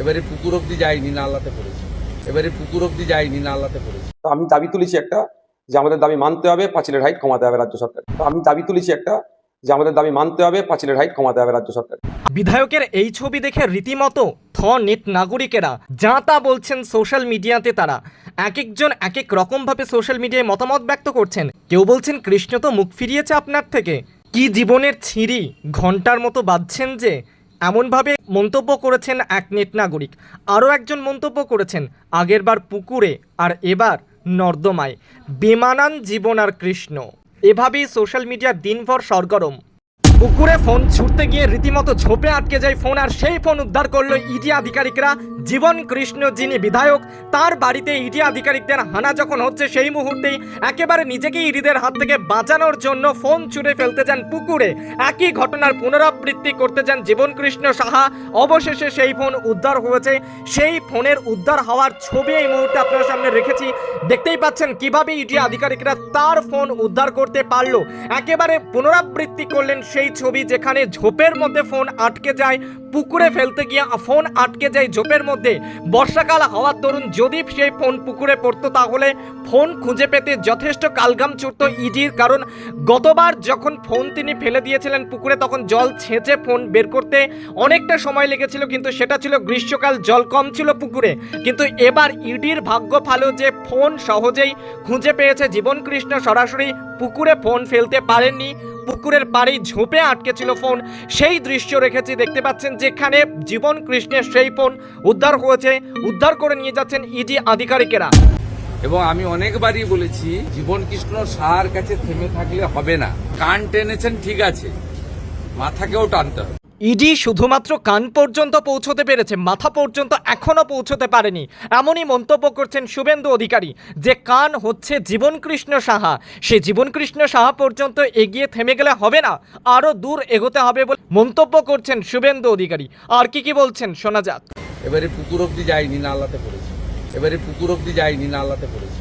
এবারে পুকুর অব্দি যায়নি নালাতে পড়েছি। এবারে পুকুর অব্দি যায়নি নালাতে পড়েছি। তো আমি দাবি তুলেছি একটা যে আমাদের দাবি মানতে হবে পাঁচিলের হাইট কমাতে হবে রাজ্য সরকার। তো আমি দাবি তুলেছি একটা যে আমাদের দাবি মানতে হবে পাঁচিলের হাইট কমাতে হবে রাজ্য সরকার। বিধায়কের এই ছবি দেখে রীতিমতো থ নেট নাগরিকেরা যা তা বলছেন সোশ্যাল মিডিয়াতে তারা। এক একজন এক এক রকমভাবে সোশ্যাল মিডিয়ায় মতামত ব্যক্ত করছেন। কেউ বলছেন কৃষ্ণ তো মুখ ফিরিয়েছে আপনার থেকে। কি জীবনের ছিঁড়ি ঘণ্টার মতো বাজছেন যে এমনভাবে মন্তব্য করেছেন এক নেট নাগরিক। আরও একজন মন্তব্য করেছেন, আগেরবার পুকুরে আর এবার নর্দমায়। বেমানান জীবন আর কৃষ্ণ। এভাবেই সোশ্যাল মিডিয়া দিনভর সরগরম। পুকুরে ফোন ছুটতে গিয়ে রীতিমতো ঝোপে আটকে যায় ফোন আর সেই ফোন উদ্ধার করল ইডি আধিকারিকরা। জীবন কৃষ্ণ যিনি বিধায়ক, তার বাড়িতে ইডি আধিকারিকদের হানা যখন হচ্ছে, সেই মুহূর্তেই একেবারে নিজেকে ইডিদের হাত থেকে বাঁচানোর জন্য ফোন ছুঁড়ে ফেলতে যান পুকুরে। একই ঘটনার পুনরাবৃত্তি করতে যান জীবন কৃষ্ণ সাহা। অবশেষে সেই ফোন উদ্ধার হয়েছে। সেই ফোনের উদ্ধার হওয়ার ছবি এই মুহূর্তে আপনার সামনে রেখেছি। দেখতেই পাচ্ছেন কীভাবে ইডি আধিকারিকরা তার ফোন উদ্ধার করতে পারল। একেবারে পুনরাবৃত্তি করলেন সেই ছবি যেখানে ঝোপের মধ্যে ফোন আটকে যায়। পুকুরে ফেলতে গিয়ে ফোন আটকে যায় ঝোপের মধ্যে। বর্ষাকাল হওয়ার তরুণ যদি সেই ফোন পুকুরে পড়তো তাহলে ফোন খুঁজে পেতে যথেষ্ট কালগাম ছুটতো ইডির কারণ গতবার যখন ফোন তিনি ফেলে দিয়েছিলেন পুকুরে তখন জল ছেঁচে ফোন বের করতে অনেকটা সময় লেগেছিল কিন্তু সেটা ছিল গ্রীষ্মকাল, জল কম ছিল পুকুরে। কিন্তু এবার ইডির ভাগ্য ভালো যে ফোন সহজেই খুঁজে পেয়েছে জীবন কৃষ্ণ সরাসরি পুকুরে ফোন ফেলতে পারেননি। পুকুরের পাড়ে ঝোপে আটকে ছিল ফোন। সেই দৃশ্য রেখেছি দেখতে পাচ্ছেন যেখানে জীবন কৃষ্ণের সেই ফোন উদ্ধার হয়েছে, উদ্ধার করে নিয়ে যাচ্ছেন ইডি আধিকারিকেরা। এবং আমি অনেকবারই বলেছি, জীবন কৃষ্ণ সার কাছে থেমে থাকলে হবে না। কান টেনেছেন, ঠিক আছে। মাথাকেও টানতে হবে। ইডি শুধুমাত্র কান পর্যন্ত পৌঁছতে পেরেছে, মাথা পর্যন্ত এখনও পৌঁছতে পারেনি। এমনই মন্তব্য করছেন শুভেন্দু অধিকারী, যে কান হচ্ছে জীবনকৃষ্ণ সাহা। সে জীবনকৃষ্ণ সাহা পর্যন্ত এগিয়ে থেমে গেলে হবে না, আরও দূর এগোতে হবে বলে মন্তব্য করছেন শুভেন্দু অধিকারী। আর কি কি বলছেন, শোনা যাক। এবারে পুকুর অব্দি যায়নি, নালাতে পড়েছে। এবারে পুকুর অব্দি যায়নি, নালাতে পড়েছি।